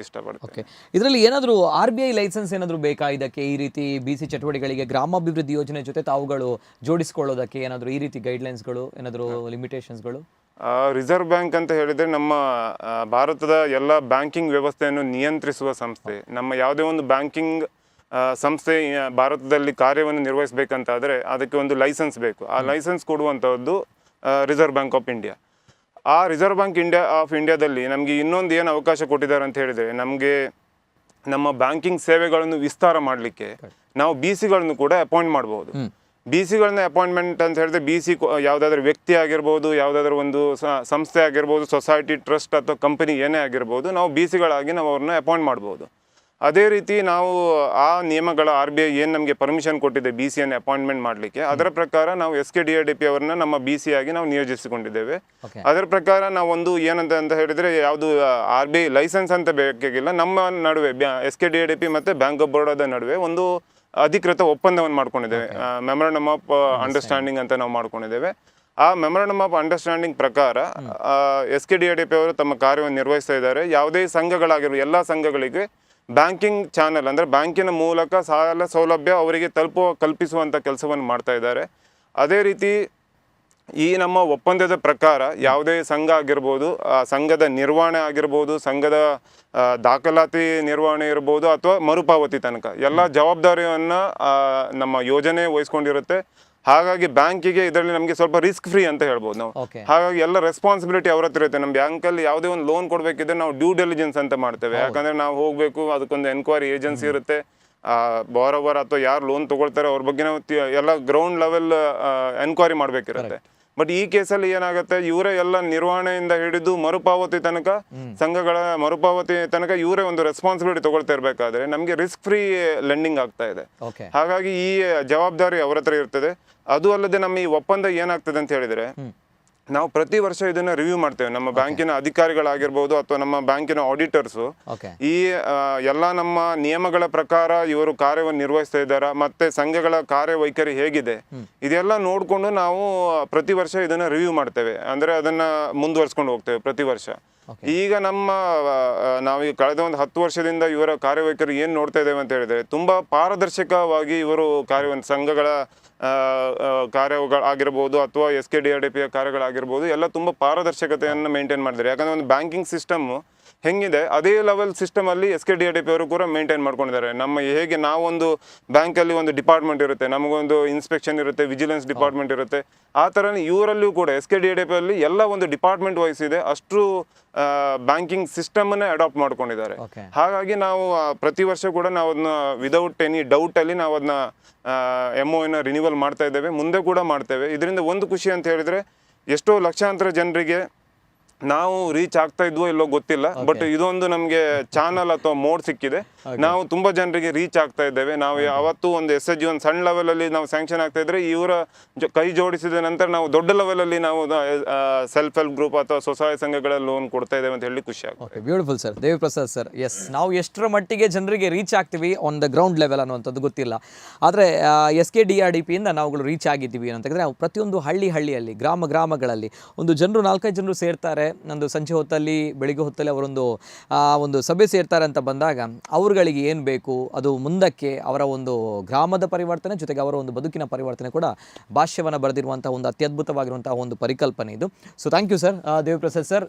ಹೇಳಲಿಕ್ಕೆ ಇಷ್ಟಪಡ್ತೇನೆ ಓಕೆ. ಇದರಲ್ಲಿ ಏನಾದರೂ ಆರ್ ಬಿ ಐ ಲೈಸೆನ್ಸ್ ಏನಾದರೂ ಬೇಕಾ ಇದಕ್ಕೆ? ಈ ರೀತಿ ಬಿ ಸಿ ಚಟುವಟಿಕೆಗಳಿಗೆ ಗ್ರಾಮಾಭಿವೃದ್ಧಿ ಯೋಜನೆ ಜೊತೆ ತಾವುಗಳು ಜೋಡಿಸ್ಕೊಳ್ಳೋದಕ್ಕೆ ಏನಾದರೂ ಈ ರೀತಿ ಗೈಡ್ಲೈನ್ಸ್ಗಳು ಏನಾದರೂ ಲಿಮಿಟೇಷನ್ಸ್ಗಳು? ರಿಸರ್ವ್ ಬ್ಯಾಂಕ್ ಅಂತ ಹೇಳಿದ್ರೆ ನಮ್ಮ ಆ, ಭಾರತದ ಎಲ್ಲ ಬ್ಯಾಂಕಿಂಗ್ ವ್ಯವಸ್ಥೆಯನ್ನು ನಿಯಂತ್ರಿಸುವ ಸಂಸ್ಥೆ. ನಮ್ಮ ಯಾವುದೇ ಒಂದು ಬ್ಯಾಂಕಿಂಗ್ ಸಂಸ್ಥೆ ಆ, ಭಾರತದಲ್ಲಿ ಕಾರ್ಯವನ್ನು ನಿರ್ವಹಿಸಬೇಕಂತಾದರೆ ಅದಕ್ಕೆ ಒಂದು ಲೈಸೆನ್ಸ್ ಬೇಕು. ಆ ಲೈಸೆನ್ಸ್ ಕೊಡುವಂಥದ್ದು ರಿಸರ್ವ್ ಬ್ಯಾಂಕ್ ಆಫ್ ಇಂಡಿಯಾ. ಆ ರಿಸರ್ವ್ ಬ್ಯಾಂಕ್ ಇಂಡಿಯಾ ಆಫ್ ಇಂಡಿಯಾದಲ್ಲಿ ನಮಗೆ ಇನ್ನೊಂದು ಏನು ಅವಕಾಶ ಕೊಟ್ಟಿದ್ದಾರೆ ಅಂತ ಹೇಳಿದರೆ ನಮಗೆ ನಮ್ಮ ಬ್ಯಾಂಕಿಂಗ್ ಸೇವೆಗಳನ್ನು ವಿಸ್ತಾರ ಮಾಡಲಿಕ್ಕೆ ನಾವು ಬಿ ಸಿಗಳನ್ನು ಕೂಡ ಅಪಾಯಿಂಟ್ ಮಾಡ್ಬೋದು. ಬಿ ಸಿಗಳನ್ನ ಅಪಾಯಿಂಟ್ಮೆಂಟ್ ಅಂತ ಹೇಳಿದ್ರೆ ಬಿ ಸಿ ಯಾವುದಾದ್ರೂ ವ್ಯಕ್ತಿ ಆಗಿರ್ಬೋದು ಯಾವುದಾದ್ರೂ ಒಂದು ಸಂಸ್ಥೆ ಆಗಿರ್ಬೋದು ಸೊಸೈಟಿ ಟ್ರಸ್ಟ್ ಅಥವಾ ಕಂಪನಿ ಏನೇ ಆಗಿರ್ಬೋದು ನಾವು ಬಿ ಸಿಗಳಾಗಿ ನಾವು ಅವ್ರನ್ನ ಅಪಾಯಿಂಟ್ ಮಾಡ್ಬೋದು. ಅದೇ ರೀತಿ ನಾವು ಆ ನಿಯಮಗಳ ಆರ್ ಬಿ ಐ ಏನು ನಮಗೆ ಪರ್ಮಿಷನ್ ಕೊಟ್ಟಿದೆ ಬಿ ಸಿಯನ್ನು ಅಪಾಯಿಂಟ್ಮೆಂಟ್ ಮಾಡಲಿಕ್ಕೆ ಅದರ ಪ್ರಕಾರ ನಾವು S K D R D P ಅವರನ್ನ ನಮ್ಮ ಬಿ ಸಿ ಆಗಿ ನಾವು ನಿಯೋಜಿಸಿಕೊಂಡಿದ್ದೇವೆ. ಅದರ ಪ್ರಕಾರ ನಾವು ಒಂದು ಏನಂತ ಅಂತ ಹೇಳಿದ್ರೆ ಯಾವುದು ಆರ್ ಬಿ ಐ ಲೈಸೆನ್ಸ್ ಅಂತ ಬೇಕಾಗಿಲ್ಲ ನಮ್ಮ ನಡುವೆ S K D R D P ಮತ್ತು ಬ್ಯಾಂಕ್ ಆಫ್ ಬರೋಡಾದ ನಡುವೆ ಒಂದು ಅಧಿಕೃತ ಒಪ್ಪಂದವನ್ನು ಮಾಡ್ಕೊಂಡಿದ್ದೇವೆ. ಮೆಮೊರಂಡಮ್ ಆಫ್ ಅಂಡರ್ಸ್ಟ್ಯಾಂಡಿಂಗ್ ಅಂತ ನಾವು ಮಾಡ್ಕೊಂಡಿದ್ದೇವೆ. ಆ ಮೆಮೊರಂಡಮ್ ಆಫ್ ಅಂಡರ್ಸ್ಟ್ಯಾಂಡಿಂಗ್ ಪ್ರಕಾರ S K D R D P ಅವರು ತಮ್ಮ ಕಾರ್ಯವನ್ನು ನಿರ್ವಹಿಸ್ತಾ ಇದ್ದಾರೆ. ಯಾವುದೇ ಸಂಘಗಳಾಗಿರುವ ಎಲ್ಲ ಸಂಘಗಳಿಗೆ ಬ್ಯಾಂಕಿಂಗ್ ಚಾನಲ್ ಅಂದರೆ ಬ್ಯಾಂಕಿನ ಮೂಲಕ ಸಾಲ ಸೌಲಭ್ಯ ಅವರಿಗೆ ತಲುಪುವ ಕಲ್ಪಿಸುವಂಥ ಕೆಲಸವನ್ನು ಮಾಡ್ತಾ ಇದ್ದಾರೆ. ಅದೇ ರೀತಿ ಈ ನಮ್ಮ ಒಪ್ಪಂದದ ಪ್ರಕಾರ ಯಾವುದೇ ಸಂಘ ಆಗಿರ್ಬೋದು ಸಂಘದ ನಿರ್ವಹಣೆ ಆಗಿರ್ಬೋದು, ಸಂಘದ ದಾಖಲಾತಿ ನಿರ್ವಹಣೆ ಇರ್ಬೋದು ಅಥವಾ ಮರುಪಾವತಿ ತನಕ ಎಲ್ಲ ಜವಾಬ್ದಾರಿಯನ್ನು ನಮ್ಮ ಯೋಜನೆ ವಹಿಸ್ಕೊಂಡಿರುತ್ತೆ. ಹಾಗಾಗಿ ಬ್ಯಾಂಕಿಗೆ ಇದರಲ್ಲಿ ನಮಗೆ ಸ್ವಲ್ಪ ರಿಸ್ಕ್ ಫ್ರೀ ಅಂತ ಹೇಳ್ಬೋದು ನಾವು. ಹಾಗಾಗಿ ಎಲ್ಲ ರೆಸ್ಪಾನ್ಸಿಬಿಲಿಟಿ ಅವ್ರ ಹತ್ರ ಇರುತ್ತೆ. ನಮ್ಮ ಬ್ಯಾಂಕಲ್ಲಿ ಯಾವುದೇ ಒಂದು ಲೋನ್ ಕೊಡಬೇಕಿದ್ರೆ ನಾವು ಡ್ಯೂ ಡೆಲಿಜೆನ್ಸ್ ಅಂತ ಮಾಡ್ತೇವೆ. ಯಾಕಂದ್ರೆ ನಾವು ಹೋಗಬೇಕು ಅದಕ್ಕೊಂದು ಎನ್ಕ್ವೈರಿ ಏಜೆನ್ಸಿ ಇರುತ್ತೆ. ಬಾರೋವರ್ ಅಥವಾ ಯಾರು ಲೋನ್ ತಗೊಳ್ತಾರೆ ಅವ್ರ ಬಗ್ಗೆ ನಾವು ಎಲ್ಲ ಗ್ರೌಂಡ್ ಲೆವೆಲ್ ಎನ್ಕ್ವೈರಿ ಮಾಡಬೇಕಿರುತ್ತೆ. ಬಟ್ ಈ ಕೇಸಲ್ಲಿ ಏನಾಗುತ್ತೆ? ಇವರೇ ಎಲ್ಲ ನಿರ್ವಹಣೆಯಿಂದ ಹಿಡಿದು ಮರುಪಾವತಿ ತನಕ ಸಂಘಗಳ ಮರುಪಾವತಿ ತನಕ ಇವರೇ ಒಂದು ರೆಸ್ಪಾನ್ಸಿಬಿಲಿಟಿ ತಗೊಳ್ತಾ ಇರಬೇಕಾದ್ರೆ ನಮಗೆ ರಿಸ್ಕ್ ಫ್ರೀ ಲೆಂಡಿಂಗ್ ಆಗ್ತಾ ಇದೆ. ಹಾಗಾಗಿ ಈ ಜವಾಬ್ದಾರಿ ಅವರ ಹತ್ರ ಇರ್ತದೆ. ಅದು ಅಲ್ಲದೆ ನಮ್ಮ ಈ ಒಪ್ಪಂದ ಏನಾಗ್ತದೆ ಅಂತ ಹೇಳಿದ್ರೆ ನಾವು ಪ್ರತಿ ವರ್ಷ ಇದನ್ನ ರಿವ್ಯೂ ಮಾಡ್ತೇವೆ. ನಮ್ಮ ಬ್ಯಾಂಕಿನ ಅಧಿಕಾರಿಗಳಾಗಿರ್ಬೋದು ಅಥವಾ ನಮ್ಮ ಬ್ಯಾಂಕಿನ ಆಡಿಟರ್ಸು ಈ ಎಲ್ಲಾ ಎಲ್ಲ ನಮ್ಮ ನಿಯಮಗಳ ಪ್ರಕಾರ ಇವರು ಕಾರ್ಯವನ್ನು ನಿರ್ವಹಿಸ್ತಾ ಇದ್ದಾರಾ ಮತ್ತೆ ಸಂಘಗಳ ಕಾರ್ಯವೈಖರಿ ಹೇಗಿದೆ ಇದೆಲ್ಲ ನೋಡಿಕೊಂಡು ನಾವು ಪ್ರತಿ ವರ್ಷ ಇದನ್ನ ರಿವ್ಯೂ ಮಾಡ್ತೇವೆ. ಅಂದ್ರೆ ಅದನ್ನ ಮುಂದುವರ್ಸ್ಕೊಂಡು ಹೋಗ್ತೇವೆ ಪ್ರತಿ ವರ್ಷ. ಈಗ ನಮ್ಮ ನಾವೀಗ ಕಳೆದ ಒಂದು ಹತ್ತು ವರ್ಷದಿಂದ ಇವರ ಕಾರ್ಯವೈಖರಿ ಏನು ನೋಡ್ತಾ ಇದ್ದೇವೆ ಅಂತ ಹೇಳಿದರೆ, ತುಂಬ ಪಾರದರ್ಶಕವಾಗಿ ಇವರು ಕಾರ್ಯ ಸಂಘಗಳ ಕಾರ್ಯಗಳಾಗಿರ್ಬೋದು ಅಥವಾ S K D R D ಪಿಯ ಕಾರ್ಯಗಳಾಗಿರ್ಬೋದು, ಎಲ್ಲ ತುಂಬ ಪಾರದರ್ಶಕತೆಯನ್ನು ಮೇಂಟೈನ್ ಮಾಡಿದ್ದಾರೆ. ಯಾಕಂದ್ರೆ ಒಂದು ಬ್ಯಾಂಕಿಂಗ್ ಸಿಸ್ಟಮ್ ಹೆಂಗಿದೆ? ಅದೇ ಲೆವೆಲ್ ಸಿಸ್ಟಮ್ ಅಲ್ಲಿ S K D R D P ಅವರು ಕೂಡ ಮೇಂಟೈನ್ ಮಾಡ್ಕೊಂಡಿದ್ದಾರೆ. ನಮ್ಮ ಹೇಗೆ ನಾವೊಂದು ಬ್ಯಾಂಕಲ್ಲಿ ಒಂದು ಡಿಪಾರ್ಟ್ಮೆಂಟ್ ಇರುತ್ತೆ ನಮಗೊಂದು ಇನ್ಸ್ಪೆಕ್ಷನ್ ಇರುತ್ತೆ ವಿಜಿಲೆನ್ಸ್ ಡಿಪಾರ್ಟ್ಮೆಂಟ್ ಇರುತ್ತೆ ಆ ಥರನೇ ಇವರಲ್ಲೂ ಕೂಡ S K D R D P ಅಲ್ಲಿ ಎಲ್ಲ ಒಂದು ಡಿಪಾರ್ಟ್ಮೆಂಟ್ ವೈಸ್ ಇದೆ. ಅಷ್ಟು ಬ್ಯಾಂಕಿಂಗ್ ಸಿಸ್ಟಮನ್ನೇ ಅಡಾಪ್ಟ್ ಮಾಡ್ಕೊಂಡಿದ್ದಾರೆ. ಹಾಗಾಗಿ ನಾವು ಪ್ರತಿ ವರ್ಷ ಕೂಡ ನಾವು ಅದನ್ನ ವಿದೌಟ್ ಎನಿ ಡೌಟ್ ಅಲ್ಲಿ ನಾವು ಅದನ್ನ ಎಂ ಒನ ರಿನ್ಯೂವಲ್ ಮಾಡ್ತಾ ಇದ್ದೇವೆ. ಮುಂದೆ ಕೂಡ ಮಾಡ್ತೇವೆ. ಇದರಿಂದ ಒಂದು ಖುಷಿ ಅಂತ ಹೇಳಿದ್ರೆ ಎಷ್ಟೋ ಲಕ್ಷಾಂತರ ಜನರಿಗೆ ನಾವು ರೀಚ್ ಆಗ್ತಾ ಇದ್ವೋ ಇಲ್ಲೋ ಗೊತ್ತಿಲ್ಲ ಬಟ್ ಇದೊಂದು ನಮಗೆ ಚಾನಲ್ ಅಥವಾ ಮೋಡ್ ಸಿಕ್ಕಿದೆ. ನಾವು ತುಂಬಾ ಜನರಿಗೆ ರೀಚ್ ಆಗ್ತಾ ಇದ್ದೇವೆ. ನಾವು ಯಾವತ್ತು ಒಂದು ಎಸ್ ಎಚ್ ಜಿ ಒಂದು ಸಣ್ಣ ಲೆವೆಲ್ ಅಲ್ಲಿ ನಾವು ಸ್ಯಾಂಕ್ಷನ್ ಆಗ್ತಾ ಇದ್ರೆ ಇವರ ಕೈ ಜೋಡಿಸಿದ ನಂತರ ನಾವು ದೊಡ್ಡ ಲೆವೆಲ್ ಅಲ್ಲಿ ನಾವು ಸೆಲ್ಫ್ ಹೆಲ್ಪ್ ಗ್ರೂಪ್ ಅಥವಾ ಸ್ವಸಹಾಯ ಸಂಘಗಳ ಲೋನ್ ಕೊಡ್ತಾ ಇದ್ದೇವೆ ಅಂತ ಹೇಳಿ ಖುಷಿ ಆಗುತ್ತೆ beautiful sir Deviprasad sir S ನಾವು ಎಷ್ಟರ ಮಟ್ಟಿಗೆ ಜನರಿಗೆ ರೀಚ್ ಆಗ್ತೀವಿ ಆನ್ ದ ಗ್ರೌಂಡ್ ಲೆವೆಲ್ ಅನ್ನುವಂಥದ್ದು ಗೊತ್ತಿಲ್ಲ. ಆದರೆ S K D R D ಪಿಯಿಂದ ನಾವುಗಳು ರೀಚ್ ಆಗಿದ್ದೀವಿ ಅಂತಂದರೆ ನಾವು ಪ್ರತಿಯೊಂದು ಹಳ್ಳಿ ಹಳ್ಳಿಯಲ್ಲಿ ಗ್ರಾಮ ಗ್ರಾಮಗಳಲ್ಲಿ ಒಂದು ಜನರು ನಾಲ್ಕೈದು ಜನರು ಸೇರ್ತಾರೆ ಒಂದು ಸಂಜೆ ಹೊತ್ತಲ್ಲಿ, ಬೆಳಿಗ್ಗೆ ಹೊತ್ತಲ್ಲಿ ಅವರೊಂದು ಒಂದು ಸಭೆ ಸೇರ್ತಾರೆ ಅಂತ ಬಂದಾಗ ಅವರುಗಳಿಗೆ ಏನು ಬೇಕು, ಅದು ಮುಂದಕ್ಕೆ ಅವರ ಒಂದು ಗ್ರಾಮದ ಪರಿವರ್ತನೆ ಜೊತೆಗೆ ಅವರ ಒಂದು ಬದುಕಿನ ಪರಿವರ್ತನೆ ಕೂಡ ಭಾಷ್ಯವನ್ನು ಬರೆದಿರುವಂಥ ಒಂದು ಅತ್ಯದ್ಭುತವಾಗಿರುವಂತಹ ಒಂದು ಪರಿಕಲ್ಪನೆ ಇದು. So thank you sir Deviprasad sir